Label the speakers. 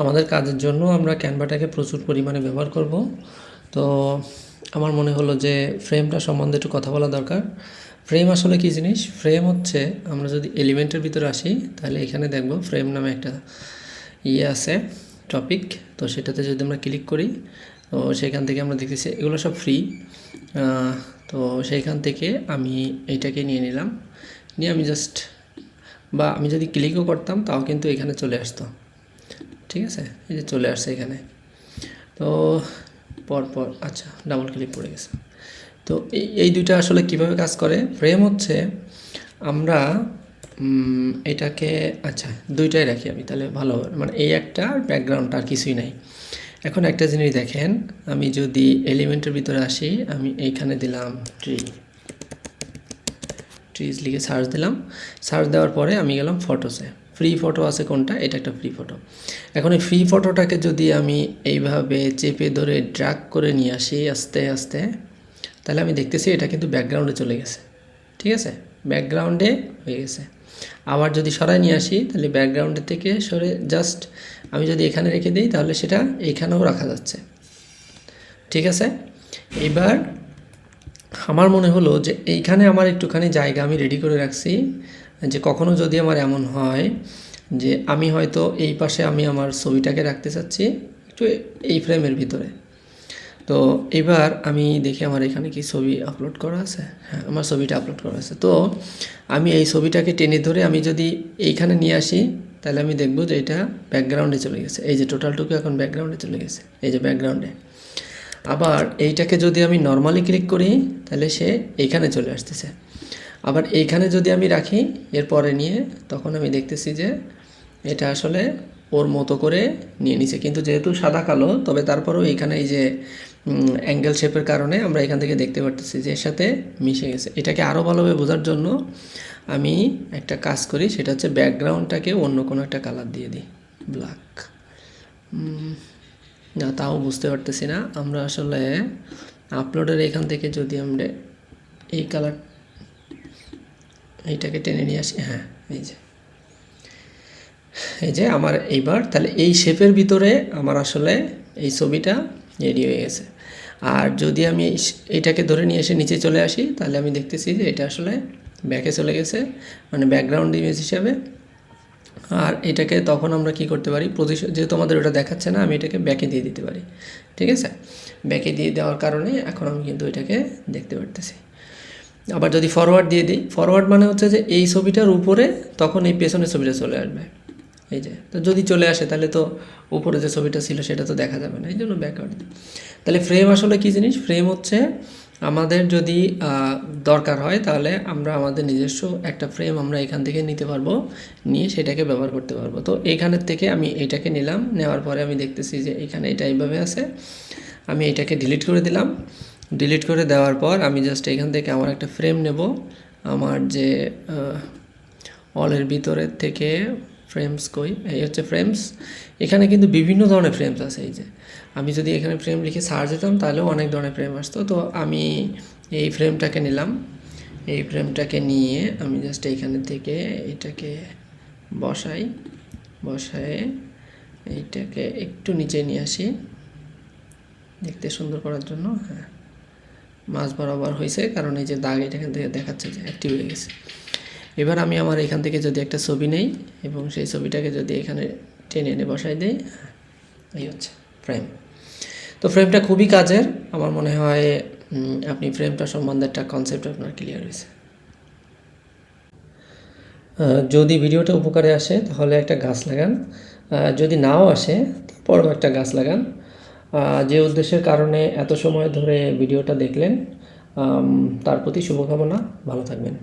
Speaker 1: আমাদের কাজের জন্য আমরা ক্যানভাটাকে প্রচুর পরিমাণে ব্যবহার করব। তো আমার মনে হলো যে ফ্রেমটা সম্বন্ধে একটু কথা বলা দরকার। ফ্রেম আসলে কী জিনিস? ফ্রেম হচ্ছে, আমরা যদি এলিমেন্টের ভিতরে আসি, তাহলে এখানে দেখব ফ্রেম নামে একটা ইয়ে আছে টপিক তো সেটাতে যদি আমরা ক্লিক করি, তো সেখান থেকে আমরা দেখতেছি এগুলো সব ফ্রি তো সেইখান থেকে আমি এইটাকে নিয়ে নিলাম। নিয়ে আমি জাস্ট বা আমি যদি ক্লিকও করতাম, তাও কিন্তু এখানে চলে আসতো। ঠিক আছে? এই যে চলে আসছে এখানে। তো পরপর আচ্ছা ডাবল ক্লিক পড়ে গেছে। তো এই এই দুইটা আসলে কীভাবে কাজ করে? ফ্রেম হচ্ছে আমরা এটাকে আচ্ছা দুইটাই রাখি আমি, তাহলে ভালো মানে এই একটা ব্যাকগ্রাউন্ডটা আর কিছুই নাই। এখন একটা জিনিস দেখেন, আমি যদি এলিমেন্টের ভিতরে আসি, আমি এইখানে দিলাম ট্রি ট্রিজ লিখে সার্চ দিলাম। সার্চ দেওয়ার পরে আমি গেলাম ফটোসে ফ্রি ফটো আছে কোনটা? এটা একটা ফ্রি ফটো এখন এই ফ্রি ফটোটাকে যদি আমি এইভাবে চেপে ধরে ড্রাগ করে নিয়ে আসি আস্তে আস্তে, তাহলে আমি দেখতেছি এটা কিন্তু ব্যাকগ্রাউন্ডে চলে গেছে। ঠিক আছে? ব্যাকগ্রাউন্ডে হয়ে গেছে। আবার যদি সরাই নিয়ে আসি, তাহলে ব্যাকগ্রাউন্ডের থেকে সরে জাস্ট আমি যদি এখানে রেখে দিই, তাহলে সেটা এইখানেও রাখা যাচ্ছে। ঠিক আছে? এবার আমার মনে হলো যে এইখানে আমার একটুখানি জায়গা আমি রেডি করে রাখছি। যে কখনো যদি আমার এমন হয় যে আমি হয়তো এই পাশে আমি আমার ছবিটাকে রাখতে চাচ্ছি একটু এই ফ্রেমের ভিতরে। তো এবার আমি দেখি আমার এখানে কি ছবি আপলোড করা আছে? হ্যাঁ আমার ছবিটা আপলোড করা আছে। তো আমি এই ছবিটাকে টেনে ধরে আমি যদি এইখানে নিয়ে আসি, তাহলে আমি দেখব যে এটা ব্যাকগ্রাউন্ডে চলে গেছে। এই যে টোটালটুকু এখন ব্যাকগ্রাউন্ডে চলে গেছে। এই যে ব্যাকগ্রাউন্ডে আবার এইটাকে যদি আমি নর্মালি ক্লিক করি, তাহলে সে এইখানে চলে আসতেছে। আবার এইখানে যদি আমি রাখি এরপরে নিয়ে, তখন আমি দেখতেছি যে এটা আসলে ওর মতো করে নিয়ে নিছে। কিন্তু যেহেতু সাদা কালো, তবে তারপরেও এইখানে এই যে অ্যাঙ্গেল শেপের কারণে আমরা এখান থেকে দেখতে পারতেছি যে এর সাথে মিশে গেছে। এটাকে আরও ভালোভাবে বোঝার জন্য আমি একটা কাজ করি, সেটা হচ্ছে ব্যাকগ্রাউন্ডটাকে অন্য কোনো একটা কালার দিয়ে দিই, ব্ল্যাক। না, তাও বুঝতে পারতেছি না। আমরা আসলে আপলোডের এখান থেকে যদি আমরা এই কালার এইটাকে টেনে নিয়ে আসি। হ্যাঁ এই যে। এই যে আমার এইবার, তাহলে এই শেপের ভিতরে আমার আসলে এই ছবিটা রেডি হয়ে গেছে। আর যদি আমি এই এইটাকে ধরে নিয়ে এসে নিচে চলে আসি, তাহলে আমি দেখতেছি যে এটা আসলে ব্যাকে চলে গেছে মানে ব্যাকগ্রাউন্ড ইমেজ হিসাবে। আর এটাকে তখন আমরা কি করতে পারি? পজিশন যেহেতু আমাদের ওটা দেখাচ্ছে না, আমি এটাকে ব্যাকে দিয়ে দিতে পারি। ঠিক আছে? ব্যাকে দিয়ে দেওয়ার কারণে এখন আমি কিন্তু এটাকে দেখতে পারতেছি। আবার যদি ফরওয়ার্ড দিয়ে দিই ফরওয়ার্ড মানে হচ্ছে যে এই ছবিটার উপরে তখন এই পেছনের ছবিটা চলে আসবে। এই যে, তো যদি চলে আসে তাহলে তো উপরে যে ছবিটা ছিল সেটা তো দেখা যাবে না, এই জন্য ব্যাকওয়ার্ড তাহলে ফ্রেম আসলে কী জিনিস? ফ্রেম হচ্ছে আমাদের যদি দরকার হয় তাহলে আমরা আমাদের নিজস্ব একটা ফ্রেম আমরা এখান থেকে নিতে পারব, নিয়ে সেটাকে ব্যবহার করতে পারব। তো এইখানের থেকে আমি এইটাকে নিলাম, নেওয়ার পরে আমি দেখতেছি যে এখানে এটা এইভাবে আছে, আমি এটাকে ডিলিট করে দিলাম। ডিলিট করে দেওয়ার পর আমি জাস্ট এখান থেকে আমার একটা ফ্রেম নেব। আমার যে অলের ভিতরের থেকে ফ্রেমস কই, এই হচ্ছে ফ্রেমস এখানে কিন্তু বিভিন্ন ধরনের ফ্রেমস আছে, এই যে। আমি যদি এখানে ফ্রেম লিখে সার্চ দিতাম, তাহলেও অনেক ধরনের ফ্রেম আসতো। তো আমি এই ফ্রেমটাকে নিলাম। এই ফ্রেমটাকে নিয়ে আমি জাস্ট এইখানে থেকে এটাকে বসাই। বসায় এইটাকে একটু নিচে নিয়ে আসি। দেখতে সুন্দর করার জন্য হ্যাঁ। মাছ বরাবর হয়েছে, কারণ এই যে দাগ এটা এখান থেকে দেখাচ্ছে যে অ্যাক্টিভ হয়ে গেছে। এবার আমি আমার এখান থেকে যদি একটা ছবি নেই, এবং সেই ছবিটাকে যদি এখানে টেনে এনে বসাই দিই, এই হচ্ছে ফ্রেম তো ফ্রেমটা খুবই কাজের, আমার মনে হয় আপনি ফ্রেমটা সম্বন্ধে একটা কনসেপ্ট আপনার ক্লিয়ার হয়েছে। যদি ভিডিওটা উপকারে আসে, তাহলে একটা গাছ লাগান। যদি নাও আসে, তারপরও একটা গাছ লাগান। যে উদ্দেশ্যের কারণে এত সময় ধরে ভিডিওটা দেখলেন তার প্রতি শুভকামনা ভালো থাকবেন।